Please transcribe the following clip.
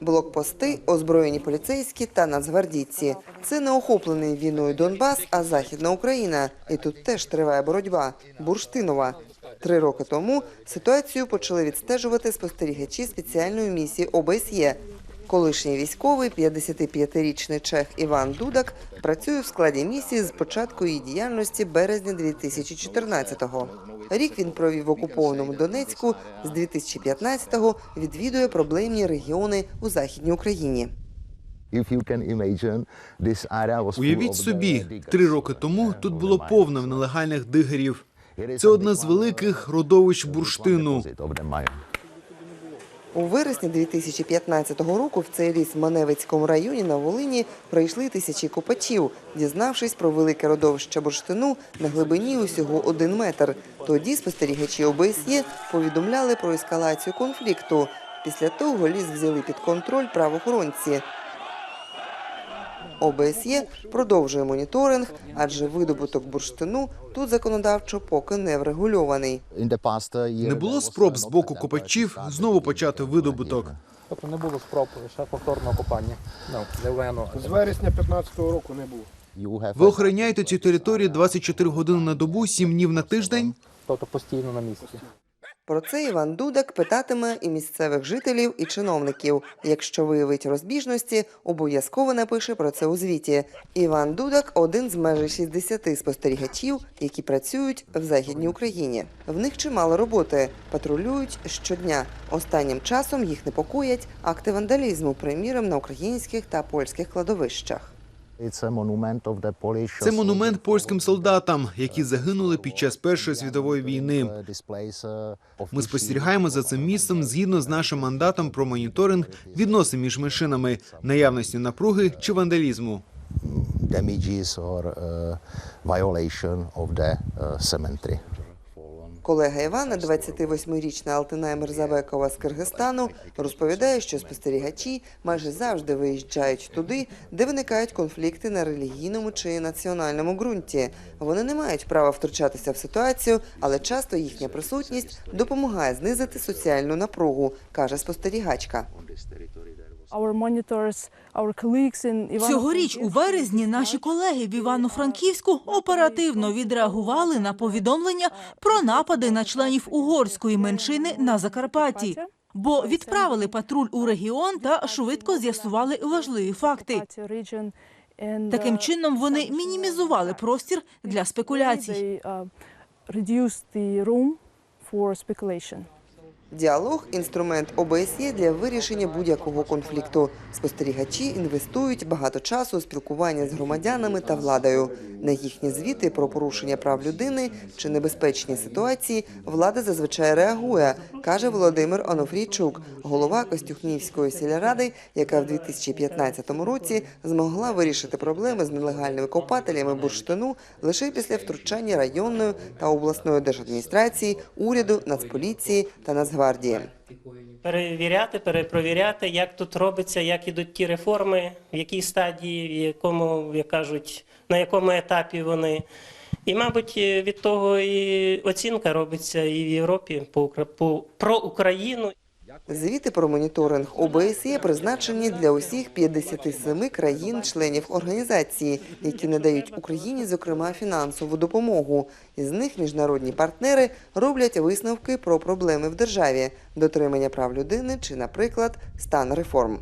Блокпости, озброєні поліцейські та нацгвардійці. Це не охоплений війною Донбас, а Західна Україна. І тут теж триває боротьба. Бурштинова. Три роки тому ситуацію почали відстежувати спостерігачі спеціальної місії ОБСЄ. Колишній військовий, 55-річний чех Іван Дудак, працює в складі місії з початку її діяльності березня 2014-го. Рік він провів в окупованому Донецьку, з 2015-го відвідує проблемні регіони у Західній Україні. Уявіть собі, три роки тому тут було повно нелегальних дигерів. Це одне з великих родовищ бурштину. Deposit of the mine. У вересні 2015 року в цей ліс в Маневицькому районі на Волині прийшли тисячі копачів, дізнавшись про велике родовище бурштину на глибині усього один метр. Тоді спостерігачі ОБСЄ повідомляли про ескалацію конфлікту. Після того ліс взяли під контроль правоохоронці. ОБСЄ продовжує моніторинг, адже видобуток бурштину тут законодавчо поки не врегульований. Uh, Не було спроб з боку копачів знову почати видобуток. Тобто не було спроб лише повторного копання. Ну. З вересня 15-го року не було. Ви охороняєте цю територію 24 години на добу, 7 днів на тиждень. Тобто постійно на місці. Про це Іван Дудак питатиме і місцевих жителів, і чиновників. Якщо виявить розбіжності, обов'язково напише про це у звіті. Іван Дудак один з майже 60 спостерігачів, які працюють в Західній Україні. В них чимало роботи, патрулюють щодня. Останнім часом їх непокоять акти вандалізму, приміром на українських та польських кладовищах. Це монумент польським солдатам, які загинули під час Першої світової війни. Uh, uh, Ми спостерігаємо за цим місцем згідно з нашим мандатом про моніторинг відносин між меншинами, наявності напруги чи вандалізму. damages or uh, violation of the cemetery. Колега Івана, 28-річна Алтинай Мирзабекова з Киргизстану, розповідає, що спостерігачі майже завжди виїжджають туди, де виникають конфлікти на релігійному чи національному ґрунті. Вони не мають права втручатися в ситуацію, але часто їхня присутність допомагає знизити соціальну напругу, каже спостерігачка. Цьогоріч у березні наші колеги в Івано-Франківську оперативно відреагували на повідомлення про напади на членів угорської меншини на Закарпатті, бо відправили патруль у регіон та швидко з'ясували важливі факти. Таким uh, чином вони мінімізували простір для спекуляцій. Діалог інструмент ОБСЄ для вирішення будь-якого конфлікту. Спостерігачі інвестують багато часу у спілкування з громадянами та владою. На їхні звіти про порушення прав людини чи небезпечні ситуації влада зазвичай реагує, каже Володимир Онофрійчук, голова Костюхнівської сільради, яка в 2015 році змогла вирішити проблеми з нелегальними копателями бурштину лише після втручання районної та обласної держадміністрації, уряду, Нацполіції та Нацгвардії. Перевіряти, перепровіряти, як тут робиться, як ідуть ті реформи, в якій стадії, в якому, як кажуть, на якому етапі вони. І, мабуть, від того і оцінка робиться і в Європі по, по, про Україну. Звіти про моніторинг ОБСЄ призначені для усіх 57 країн-членів організації, які надають Україні, зокрема, фінансову допомогу. Із них міжнародні партнери роблять висновки про проблеми в державі, дотримання прав людини чи, наприклад, стан реформ.